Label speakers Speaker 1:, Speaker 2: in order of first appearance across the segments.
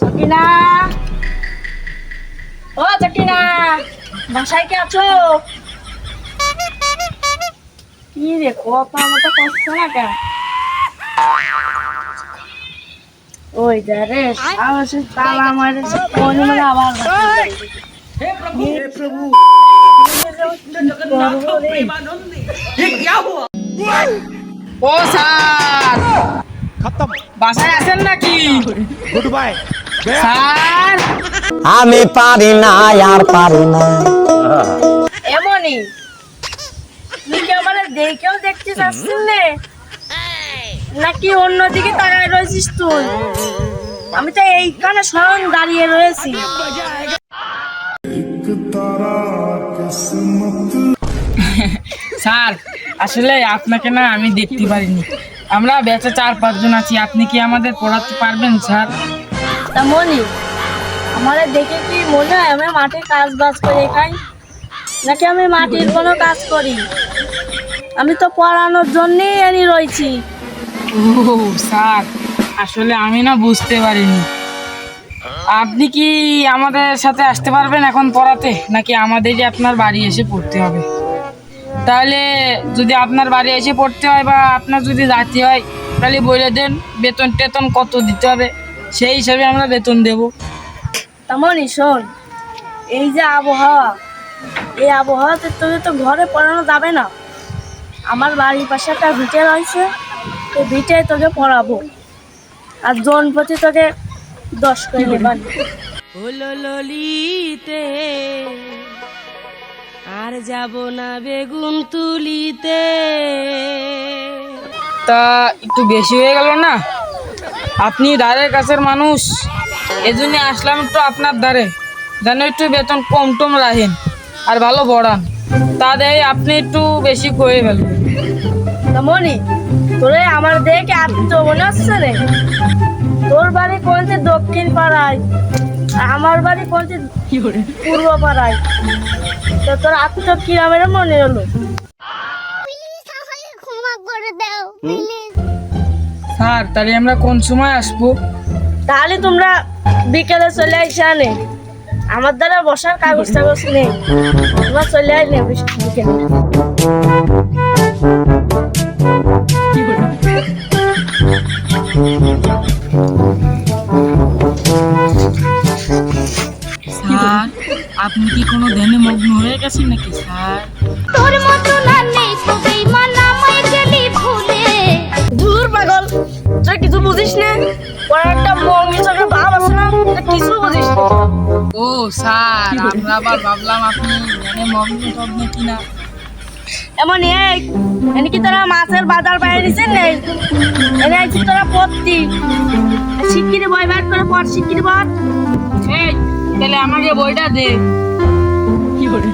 Speaker 1: সকিনা। ও সকিনা বাসায় কে আছো? কি রে মতো করছ না কেন ওই যা রে তালা মারেছে কোন মানে আবার
Speaker 2: ও স্যার। বাসায় আছেন নাকি?
Speaker 3: গুড বাই
Speaker 4: আমি পারি না আর পারি না।
Speaker 1: এমনই। তুই কি আমার দেখেও দেখতে চাচ্ছিস নাকি অন্যদিকে তাকায় রয়েছিস তুই? আমি তো এইখানে স্বয়ং দাঁড়িয়ে রয়েছি।
Speaker 2: স্যার আসলে আপনাকে না আমি দেখতে পারিনি। আমরা বেচা চার পাঁচজন আছি আপনি কি আমাদের পড়াতে পারবেন স্যার?
Speaker 1: আমার দেখে কি মনে হয় আমি মাঠে কাজ বাজ নাকি আমি মাটির কোনো কাজ করি? আমি তো পড়ানোর জন্যই এনে রয়েছি।
Speaker 2: স্যার, আসলে আমি না বুঝতে পারিনি। আপনি কি আমাদের সাথে আসতে পারবেন এখন পড়াতে? নাকি আমাদেরই আপনার বাড়ি এসে পড়তে হবে? তাহলে যদি আপনার বাড়ি এসে পড়তে হয় বা আপনার যদি যাতে হয়, তাহলে বলে দেন বেতন টেতন কত দিতে হবে? সেই হিসাবে আমরা বেতন দেব।
Speaker 1: তেমনই শোন এই যে আবহাওয়া এই আবহাওয়াতে তোকে তো ঘরে পড়ানো যাবে না। আমার বাড়ির পাশে একটা ভিটে রয়েছে এই ভিটে তোকে পড়াবো। আর জন প্রতি তোকে দশ করে
Speaker 5: ললিতে আর যাব না বেগুন তুলিতে।
Speaker 2: তা একটু বেশি হয়ে গেল না? আপনি দ্বারের কাছের মানুষ। এজন্য আসলাম একটু আপনার দ্বারে যেন একটু বেতন কম টম রাখেন আর ভালো পড়ান। তা দেয় আপনি একটু বেশি করে ফেলবেন।
Speaker 1: তেমনই তোরে আমার দেখে আপনি তো মনে হচ্ছে রে তোর বাড়ি কোনটি দক্ষিণ পাড়ায় আমার বাড়ি কোনটি পূর্ব পাড়ায়। তো তোর আত্মীয় কিরামের মনে হলো?
Speaker 6: ক্ষমা করে দাও
Speaker 2: স্যার তাহলে আমরা কোন সময় আসব?
Speaker 1: তাহলে তোমরা বিকেলে চলে আসে আনে আমার দ্বারা বসার কাগজ টাগজ নেই। তোমরা চলে আসলে বিকেলে
Speaker 2: স্যার আপনি কি কোনো ধ্যানে মগ্ন হয়ে গেছেন নাকি স্যার? স্যার আমরা আবার ভাবলাম আপনি ধ্যানে মগ্ন টগ্ন কিনা।
Speaker 1: এমন এই এনে কি তোরা মাছের বাজার বাইরে নিছেন নেই এনে আইছি তোরা পড়তি শিগগিরি বই বার করে পড় শিগগিরি পড়
Speaker 2: এই তাহলে আমাকে বইটা দে। কি করে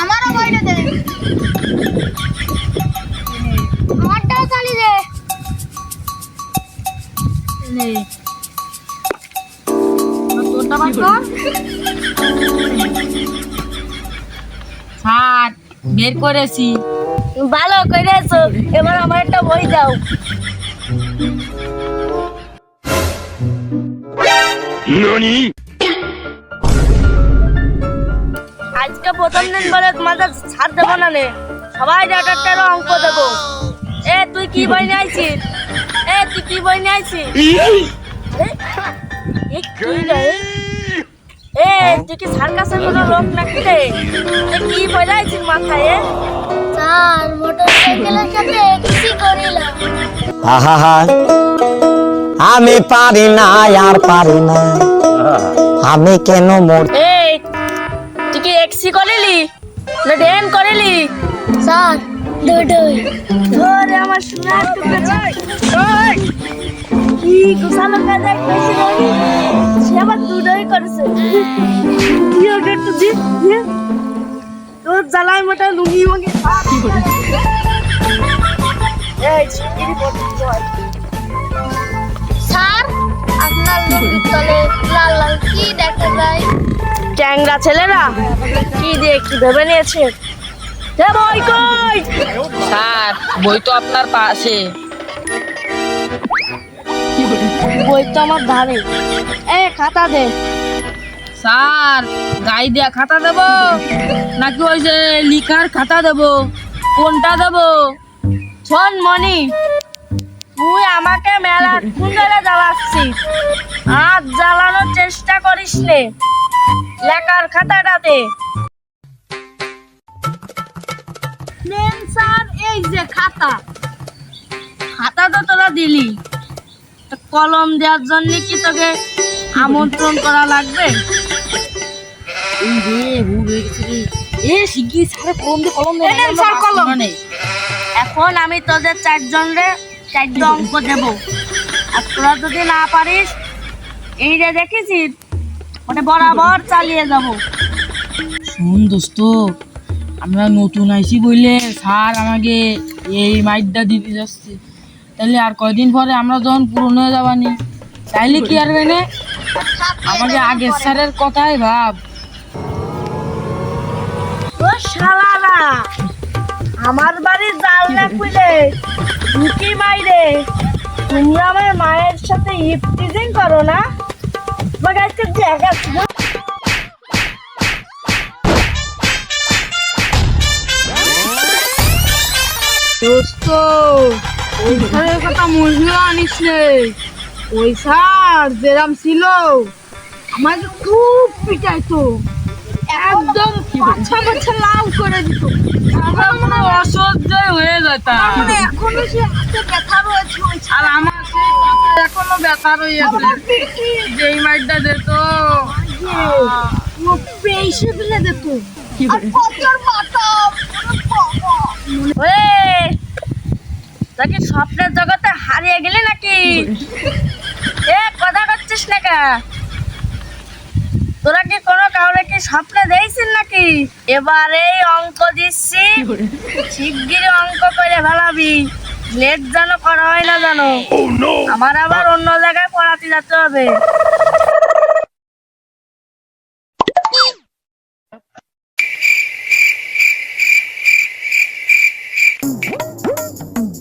Speaker 6: আমারও বইটা দে। আমারটাও চালি দে।
Speaker 1: তোরটা বার
Speaker 2: বের করেছি।
Speaker 1: ভালো করেছ এবার আমার একটা বই দাও। আজকে প্রথম দিন বলে তোমাদের ছাড় দেবো না নে। সবাই একটা অঙ্ক দেবো। এ তুই কি বই নিয়ে আইছিস? এ তুই কি বই নিয়ে আইছিস? এ, তুই কি সার্কাসের কোনো লোক নাকি রে? কি বই মাথায়? এ?
Speaker 6: স্যার মোটরসাইকেলের সাথে একুশি করিলাম
Speaker 4: আহা আমি পারি না আর পারি না। আমি কেন মোর
Speaker 1: এই তুই কি এক্সি করিলি? না ড্যাম করিলি?
Speaker 6: স্যার দুটোই
Speaker 1: ওরে আমার টুকরো ওই কি গোসালো কাজ কইছে রে সে আবার দুটোই করেছে। কি ওটা একটু দি দি। তোর জ্বালায় মোটা লুঙ্গি মুঙ্গি কি করে এই চিংড়ি পড়তে হয়।
Speaker 6: স্যার আপনার লুঙ্গির তলে লাল লাল কি দেখা যায়?
Speaker 1: ট্যাংরা ছেলেরা কি দিয়ে কি ভেবে নিয়েছে? বই কই?
Speaker 2: স্যার বই তো আপনার পাশে।
Speaker 1: বই তো আমার ধারে। এ খাতা দে।
Speaker 2: স্যার গাই দিয়া খাতা দেব? নাকি ওই যে লিখার খাতা দেব? কোনটা দেব?
Speaker 1: শোন মনি তুই আমাকে মেলা ধরে জ্বালাচ্ছিস। আর জ্বালানোর চেষ্টা করিস নে। লেখার খাতাটাতে নেন স্যার এই যে খাতা। খাতা তো তোরা দিলি। কলম দেওয়ার জন্য কি তোকে আমন্ত্রণ করা লাগবে?
Speaker 2: এই রে ভুল হয়ে গেছে রে। এ শিগগির স্যার কলম দে কলম দে।
Speaker 1: স্যার কলম।
Speaker 2: মানে
Speaker 1: এখন আমি তোদের চারজন রে চারটে অঙ্ক দেব। আর তোরা যদি না পারিস এই যে দেখেছিস ওটা বরাবর চালিয়ে যাব।
Speaker 2: শুন দোস্ত আমরা নতুন আইছি বললে স্যার আমাকে এই মাইটটা দিতে যাচ্ছে। তাহলে আর কয়দিন পরে আমরা যখন পুরনো হয়ে যাবানি তাইলে কি আর বেনে আমাকে আগের স্যারের কথাই ভাব।
Speaker 1: ও শালারা আমার বাড়ির জানলা খুলে ঢুকি মাইরে তোমরা আমার মায়ের সাথে ইফটিজিং করো না? তোমাকে আজকে।
Speaker 2: দোস্ত ওই স্যারের কথা মনে আনিস ওই স্যার যেরাম ছিল আমাকে খুব পিটাইতো। একদম পাছা পাছা লাল করে দিত। আমার মনে হয় হয়ে
Speaker 1: মানে এখনও সে হাতে ব্যথা রয়েছে
Speaker 2: আর আমার এখনও ব্যথা রয়েছে। যেই মাইটটা দিত।
Speaker 1: পেয়েছে ফেলে আর কতর মাথা ওরে তাকে স্বপ্নের জগতে হারিয়ে গেলি নাকি? এ কথা করছিস না কা? তোরা কি কোনো কাউরে কি স্বপ্নে দেখছিস নাকি? এবারে অঙ্ক দিচ্ছি শিগগিরই অঙ্ক করে ভালাবি লেট যেন করা হয় না জানো আমার আবার অন্য জায়গায় পড়াতে যেতে হবে।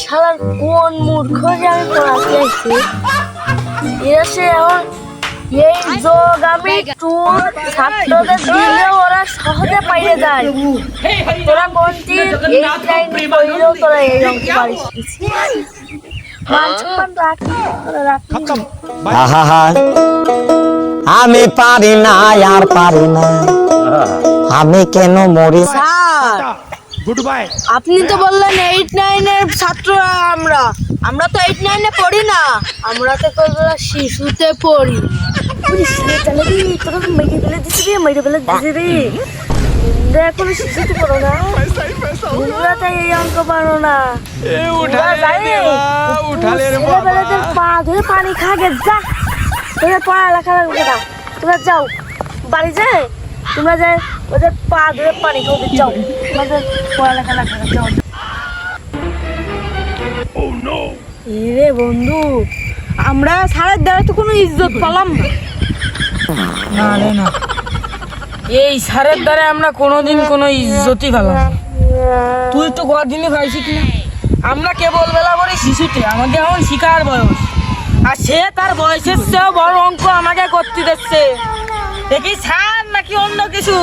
Speaker 1: শালার কোন মূর্খ যে আমি পড়াতে আইছি এসে এখন এই যোগ আমি টুর ছাত্রদের দিলেও ওরা সহজে পাইয়ে যায়। তোরা কোনটি এই লাইনে কইলেও তোরা এই অঙ্ক পারিস।
Speaker 4: আমি পারি না আর পারি না। আমি কেন মরি?
Speaker 1: স্যার আপনি তো বললেন এইট নাইনের ছাত্র আমরা। আমরা তো এইট নাইনে পড়ি না। আমরা তো তোরা শিশুতে পড়ি। মেরে ফেলে দিছি রে? মেরে ফেলে দিছি রে। এখন শিশুতে পড়ো না? তোমরা তো এই অঙ্ক পারো না। জানি ছেলেবেলাদের পা ধরে পানি খাগে যা। তোদের পড়ালেখা লাগবে না। তোমরা যাও। বাড়ি যায় তোমরা যে ওদের পা ধরে পানি খাওয়াতে যাও। তোমাদের পড়ালেখা লাগবে না যাও। রে বন্ধু আমরা সারের দ্বারা তো কোনো ইজ্জত পেলাম না।
Speaker 2: না না। এই স্যারের দ্বারা আমরা কোনোদিন কোনো ইজ্জতই পেলাম তুই তো কদিনই পাইছি কিনা আমরা কেবল বেলা করে শিশুতে আমাদের এখন শিকার বয়স। আর সে তার বয়সের চেয়েও বড় অঙ্ক আমাকে করতে দিচ্ছে। দেখি স্যার নাকি অন্য কিছু?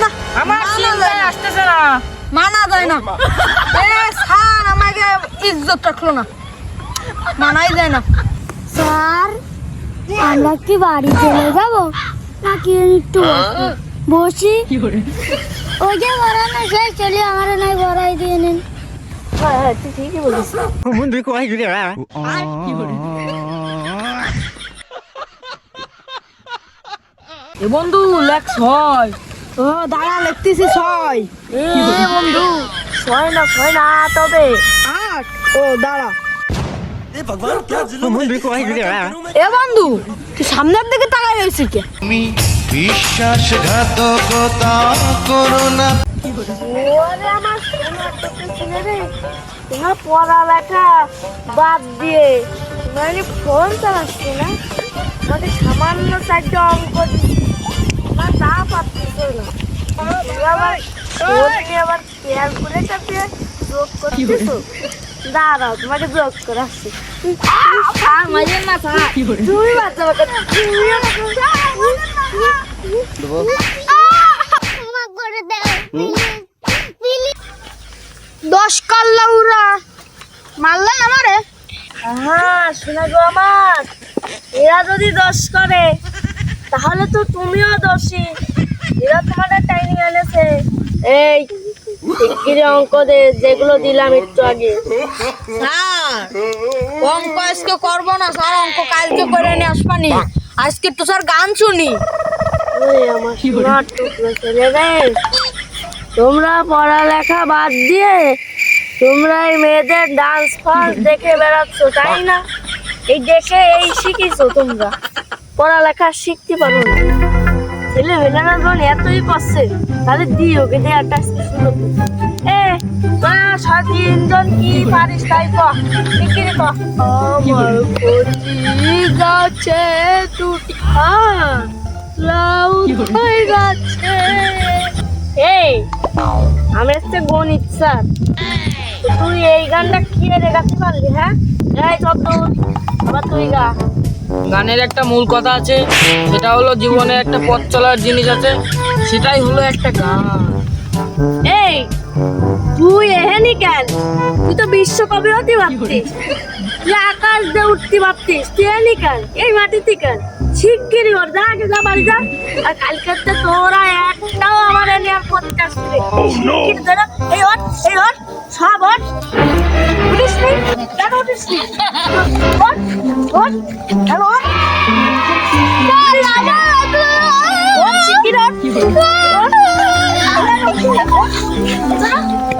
Speaker 2: না আমার চিন্তায় আসতেছে না।
Speaker 1: মানা যায় না। এ স্যার আমাকে ইজ্জত রাখল না। মানাই যায় না।
Speaker 6: স্যার আমরা কি বাড়ি চলে যাব? নাকি একটু বসি? ওই যে বড়ানো সেই চলে আমার নাই বড়াই দিয়ে নেন।
Speaker 1: হ্যাঁ হ্যাঁ তুই ঠিকই বলিস
Speaker 2: এ বন্ধু লেখ ছয়।
Speaker 1: ও দাঁড়া লিখতেছি ছয়। এ বন্ধু ছয় না ছয় না আট হবে আট। ও দাঁড়া।
Speaker 6: এ বন্ধু তুই সামনের দিকে তাকাই রয়েছিস কে?
Speaker 3: তুমি বিশ্বাসঘাতকতা করো না।
Speaker 1: ওরে আমার সোনার টুকরো ছেলে রে। তোমার পড়ালেখা বাদ দিয়ে মানে ফোন চালাচ্ছে না আমাকে সামান্য চারটে অঙ্ক দিচ্ছি। তা না আবার আবার ক্যালকুলেটার দিয়ে যোগ করতেছো দাঁড়াও তোমাকে যোগ মাঝে না তুমি বাচ্চা বাচ্চা তুমিও না
Speaker 6: দশ কাল্লা উড়া। মারলেন আমারে?
Speaker 1: হ্যাঁ শোনা গো আমার। এরা যদি দশ করে তাহলে তো তুমিও দোষী। এরা তোমাদের ট্রেনিং এনেছে। এই শিগগিরই অঙ্ক দে যেগুলো দিলাম একটু আগে।
Speaker 5: স্যার অঙ্ক আজকে করব না স্যার অঙ্ক কালকে করে নিয়ে আসবানি আজকে তো স্যার গান শুনি।
Speaker 1: আমার সোনার টুকরো ছেলে রে তোমরা পড়ালেখা বাদ দিয়ে তোমরা এই মেয়েদের ডান্স ফান্স দেখে বেড়াচ্ছ তাই না? এই দেখে এই শিখিছো তোমরা। পড়ালেখা শিখতে পারো না। ছেলে মেয়েরা যখন এতই করছে তাহলে দিই ওকে দিয়ে একটা সুন্দর এ তোরা সাত তিনজন কি পারিস তাই কর আমার কচি গাছে হ্যাঁ লাউ হয়ে গেছে। এই আমি হচ্ছে গণিত স্যার। তুই এই গানটা কি রে গাতে পারলি হ্যাঁ? এই চত আবার তুই গা।
Speaker 2: গানের একটা মূল কথা আছে সেটা হলো জীবনে একটা পথ চলার জিনিস আছে সেটাই হলো একটা গান।
Speaker 1: এই তুই এহেনি কেন? তুই তো বিশ্ব বিশ্বকবি হতে পারতিস তুই আকাশ দিয়ে উঠতে পারতিস তুই এহেনি কেন? এই মাটিতে কেন? শিগগিরই ওর যা আগে যা বাড়ি যা। আর কালকে তো তোরা একটাও আমার এনে আর আসবে শিগগির ধরো। এই ওঠ এই ওঠ। What? What? Hello? What? What? What? What? What? What? What? What? What? What? What? What? What?